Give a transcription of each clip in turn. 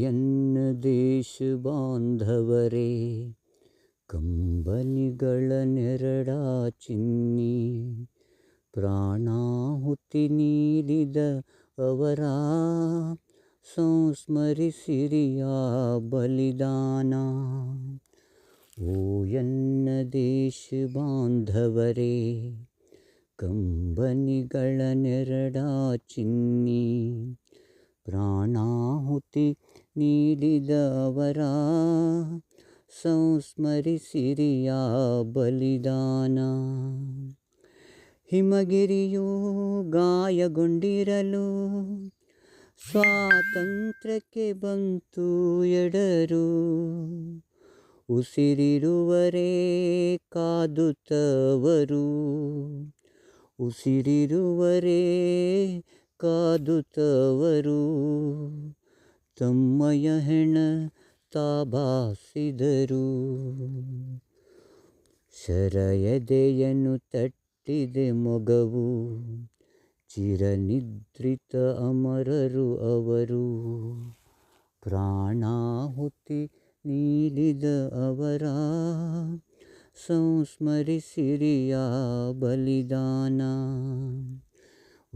ಎನ್ನ ದೇಶ ಬಾಂಧವರೇ, ಕಂಬನಿಗಳ ನೆರಡ ಚಿನ್ನಿ, ಪ್ರಾಣಾಹುತಿ ನೀಡಿದ ಅವರ ಸಂಸ್ಮರಿಸಿರಿಯ ಬಲಿದಾನ. ಓ ಎನ್ನ ದೇಶ ಬಾಂಧವರೇ, ಕಂಬನಿಗಳ ನೆರಡ ಚಿನ್ನಿ, ಪ್ರಾಣಾಹುತಿ ನೀಡಿದ ಅವರ ಸಂಸ್ಮರಿಸಿರಿಯ ಬಲಿದಾನ. ಹಿಮಗಿರಿಯು ಗಾಯಗೊಂಡಿರಲು ಸ್ವಾತಂತ್ರ್ಯಕ್ಕೆ ಬಂತು ಎಡರು. ಉಸಿರಿರುವರೇ ಕಾದುತ್ತವರು. ಉಸಿರಿರುವರೇ ಕಾದುತ್ತವರು. ತಮ್ಮಯ ಹೆಣ ತಾಬಾಸಿದರು. ಶರಯದೆಯನ್ನು ತಟ್ಟಿದೆ ಮೊಗವು. ಚಿರನಿದ್ರಿತ ಅಮರರು ಅವರು. ಪ್ರಾಣಾಹುತಿ ನೀಡಿದ ಅವರ. ಸಂಸ್ಮರಿಸಿರಿಯ ಬಲಿದಾನ.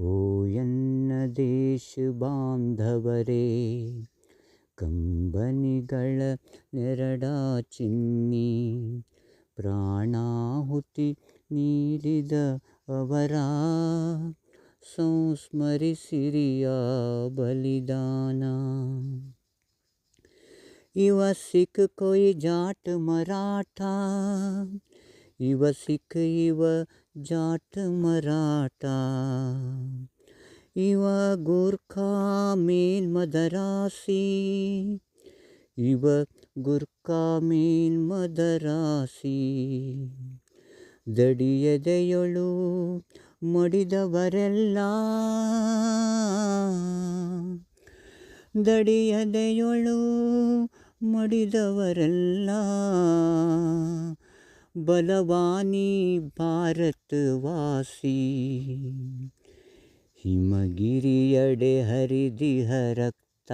ಓ ಎನ್ನ ದೇಶ ಬಾಂಧವರೇ ಕಂಬನಿಗಳ ನೆರಡ ಚಿನ್ನಿ ಪ್ರಾಣಾಹುತಿ ನೀಡಿದ ಅವರ ಸಂಸ್ಮರಿಸಿರಿಯ ಬಲಿದಾನ ಇವ ಸಿಖ್ ಕೊಯ್ ಜಾಟ್ ಮರಾಠ ಇವ ಸಿಖ್ ಇವ ಜಾಟ್ ಮರಾಠ ಇವ ಗೋರ್ಖಾ ಮೇಲ್ ಮದರಾಸಿ ಇವ ಗುರ್ಖಾ ಮೇಲ್ ಮದರಾಸಿ ದಡಿಯದೆಯೊಳು ಮಡಿದವರೆಲ್ಲ ದಡಿಯದೆಯೊಳು ಮಡಿದವರೆಲ್ಲ ಬಲವಾನಿ ಭಾರತವಾಸಿ ಹಿಮಗಿರಿಯಡೆ ಹರಿದಿಹ ರಕ್ತ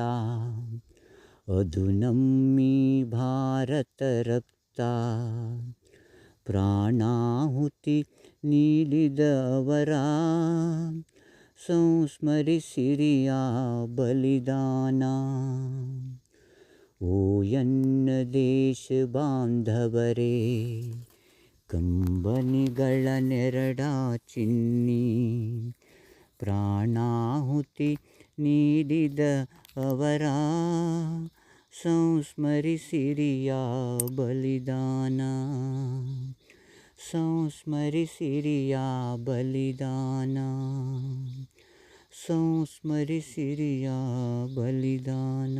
ಅದು ನಮ್ಮಿ ಭಾರತ ರಕ್ತ ಪ್ರಾಣಾಹುತಿ ನೀಡಿದ ಅವರ ಸಂಸ್ಮರಿಸಿರಿಯ ಬಲಿದಾನ ಓ ಎನ್ನ ದೇಶ ಬಾಂಧವರೇ ಕಂಬನಿಗಳ ನೆರಡ ಚಿನ್ನಿ ಪ್ರಾಣಾಹುತಿ ನೀಡಿದ ಅವರ ಸಂಸ್ಮರಿಸಿರಿಯ ಬಲಿದಾನ ಸಂಸ್ಮರಿಸಿರಿಯ ಬಲಿದಾನ ಸಂಸ್ಮರಿಸಿರಿಯ ಬಲಿದಾನ